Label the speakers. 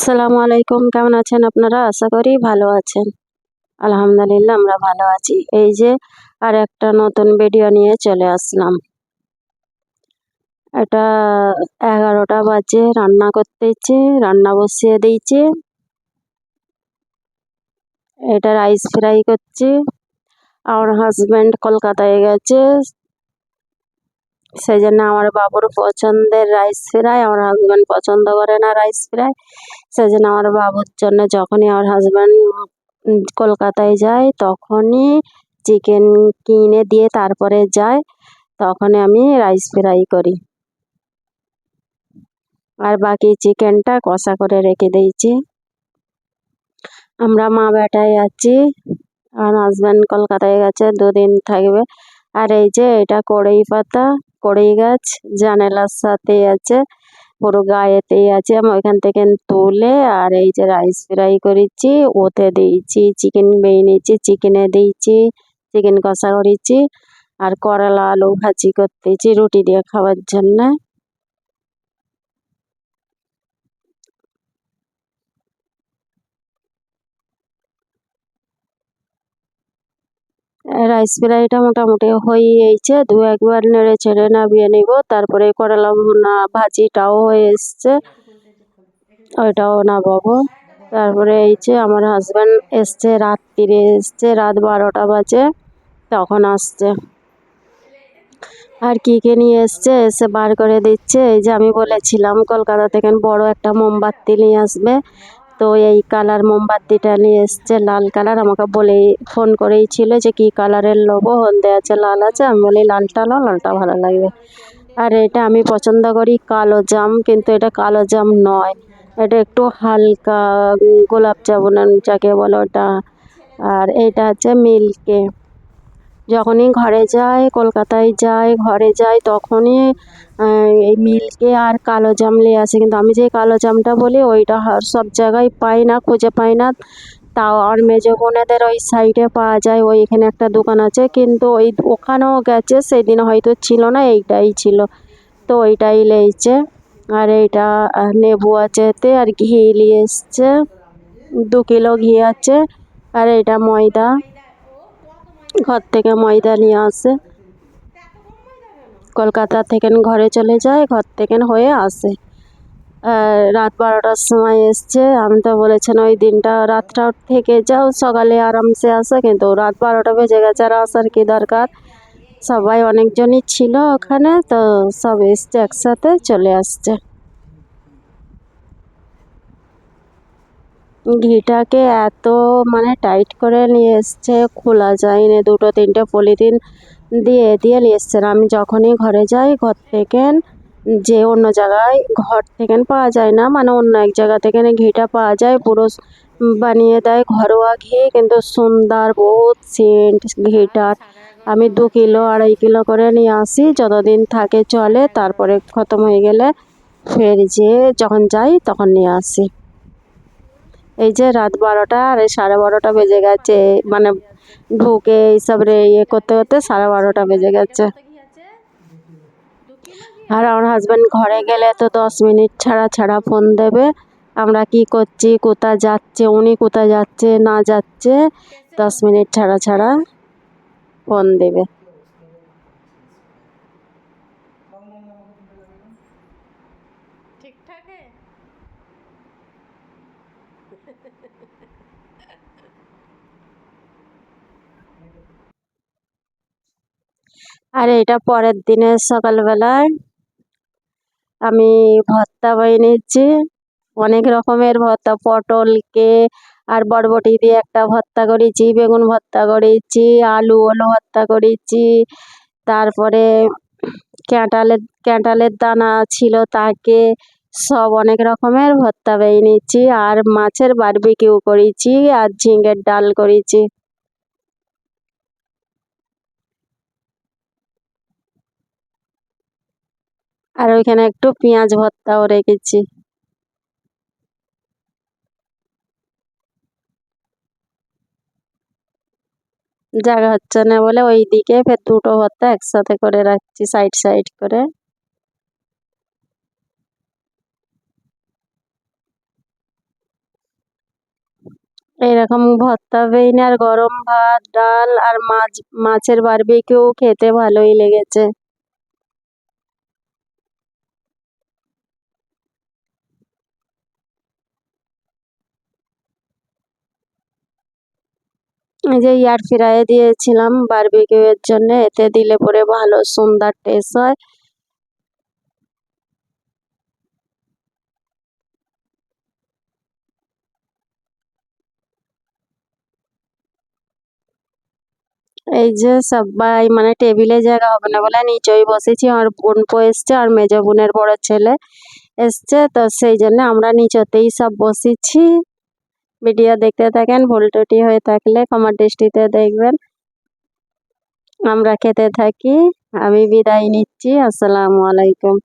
Speaker 1: আসসালামু আলাইকুম। কেমন আছেন আপনারা? আশা করি ভালো আছেন। আলহামদুলিল্লাহ, আমরা ভালো আছি। এই যে আর একটা নতুন ভিডিও নিয়ে চলে আসলাম। এটা এগারোটা বাজে, রান্না করতেছে রান্না বসিয়ে দিয়েছি। এটা রাইস ফ্রাই করছে। আমার হাজব্যান্ড কলকাতায় গেছে। সেই জন্য আমার বাবুর পছন্দের রাইস ফ্রাই আমার হাজব্যান্ড পছন্দ করে না রাইস ফ্রাই সেই জন্য আমার বাবুর জন্য যখনই আমার হাজব্যান্ড কলকাতায় যায়, তখনই চিকেন কিনে দিয়ে তারপরে যায়, তখনই আমি রাইস ফ্রাই করি। আর বাকি চিকেনটা কষা করে রেখে দিয়েছি। আমরা মা বেটায় আছি আর হাজব্যান্ড কলকাতায় গেছে, দুদিন থাকবে। আর এই যে এটা কড়ই পাতা কড়ই গাছ, জানালার সাথে আছে, পুরো গায়েতেই আছে। আমি ওইখান থেকে তুলে আর এই যে রাইস ফ্রাই করেছি, ওতে দিয়েছি চিকেন বেয়ে চিকেনে দিয়েছি চিকেন কষা করেছি। আর করলা আলু ভাজি করতেছি রুটি দিয়ে খাওয়ার জন্যে। রাইস ফ্রাইটা মোটামুটি হয়েছে দু একবার নেড়ে ছেড়ে নামিয়ে নিব, তারপরে করলা ভুনা ভাজিটাও হয়ে এসছে, ওইটাও নামাবো। তারপরে এই যে আমার হাজব্যান্ড এসছে রাত্রিরে এসছে, রাত বারোটা বাজে, তখন আসছে। আর কী কে নিয়ে এসছে, এসে বার করে দিচ্ছে, এই যে আমি বলেছিলাম, কলকাতা থেকে বড় একটা মোমবাতি নিয়ে আসবে তো এই কালার মোমবাতিটা নিয়ে এসছে, লাল কালার। আমাকে বলে, ফোন করেই ছিল যে, কি কালারের লোবো হলদে আছে, লাল আছে। আমি বলি, লালটা লাল লালটা ভালো লাগবে। আর এটা আমি পছন্দ করি কালো জাম, কিন্তু এটা কালো জাম নয়। এটা একটু হালকা গোলাপ জামুন, যাকে বলো ওটা। আর এটা হচ্ছে মিল্কে। যখনই ঘরে যাই কলকাতায় যাই ঘরে যাই তখনই এই মিল্কে আর কালো জাম নিয়ে আসে। কিন্তু আমি যে কালো জামটা বলি, ওইটা সব জায়গায় পাই না, খুঁজে পাই না। তাও আর মেজো বোনেদের ওই সাইডে পাওয়া যায়, ওই এখানে একটা দোকান আছে। কিন্তু ওই ওখানেও গেছে, সেদিন হয়তো ছিল না, এইটাই ছিল। তো ওইটাই লেগেছে। আর এইটা নেবু আছে এতে, আর ঘি নিয়ে এসছে। দু কিলো ঘি আছে। আর এটা ময়দা। ঘর থেকে ময়দা নিয়ে আসে। কলকাতা থেকে ঘরে চলে যায়, ঘর থেকে হয়ে আসে। রাত বারোটার সময় এসছে, আমি তো বলেছেন ওই দিনটা রাতটা থেকে যাও, সকালে আরামসে আসে, কিন্তু রাত বারোটা বেজে গেছে আর আসার কি দরকার? সবাই অনেকজনই ছিল ওখানে, তো সব এসছে একসাথে, চলে আসছে। ঘিটাকে এত মানে টাইট করে নিয়ে এসছে, খোলা যায় যায়নি। দুটো, তিনটে পলিথিন দিয়ে দিয়ে নিয়ে এসছেন আমি যখনই ঘরে যাই, ঘর থেকে যে অন্য জায়গায় ঘর থেকে পাওয়া যায় না মানে অন্য এক জায়গা থেকে ঘিটা পাওয়া যায়, পুরো বানিয়ে দেয় ঘরোয়া ঘি, কিন্তু সুন্দর বহুত সেন্ট ঘিটার আমি দু কিলো, আড়াই কিলো করে নিয়ে আসি, যতদিন থাকে চলে, তারপরে খতম হয়ে গেলে ফের যে যখন যাই, তখন নিয়ে আসি। এই যে রাত বারোটা, আর এই সাড়ে বারোটা বেজে গেছে মানে ঢুকে এইসব রে ইয়ে করতে করতে সাড়ে বারোটা বেজে গেছে। আর আমার হাজব্যান্ড ঘরে গেলে তো দশ মিনিট ছাড়া ছাড়া ফোন দেবে। আমরা কি করছি কোথা যাচ্ছে, উনি কোথা যাচ্ছে, না যাচ্ছে, দশ মিনিট ছাড়া ছাড়া ফোন দেবে। আর, এটা পরের দিনের সকালবেলায় আমি ভর্তা বানিয়েছি অনেক রকমের ভর্তা পটলকে আর বরবটি দিয়ে একটা ভর্তা করেছি, বেগুন ভর্তা করেছি, আলু, ওলো ভর্তা করেছি। তারপরে ক্যাঁটালের ক্যাঁটালের দানা ছিল তাকে সব অনেক রকমের ভর্তা বানিয়েছি আর মাছের বারবিকিউ করেছি, আর ঝিঙের ডাল করেছি। আর ওইখানে একটু পেঁয়াজ ভর্তাও রেখেছি। জায়গা হচ্ছে না বলে ওই দিকে ফের দুটো ভর্তা একসাথে করে রাখছি সাইড সাইড করে। এরকম ভর্তা আর গরম ভাত, ডাল আর মাছ, মাছের বারবিকিউ খেতে ভালোই লেগেছে। এই যে এয়ার ফ্রায়ে দিয়েছিলাম বারবিকিউ এর জন্য, এতে দিলে পরে ভালো সুন্দর টেস্ট হয়। এই যে সবাই মানে টেবিলে জায়গা হবে না বলে নিচেই বসেছি আমার বোনপো এসছে আর মেজ বোনের বড় ছেলে এসছে। তো সেই জন্য আমরা নিচেতেই সব বসেছি। ভিডিও দেখতে থাকেন, ভুল ত্রুটি হয়ে থাকলে ক্ষমার দৃষ্টিতে দেখবেন। আমরা খেতে থাকি। আমি বিদায় নিচ্ছি। আসসালামু আলাইকুম।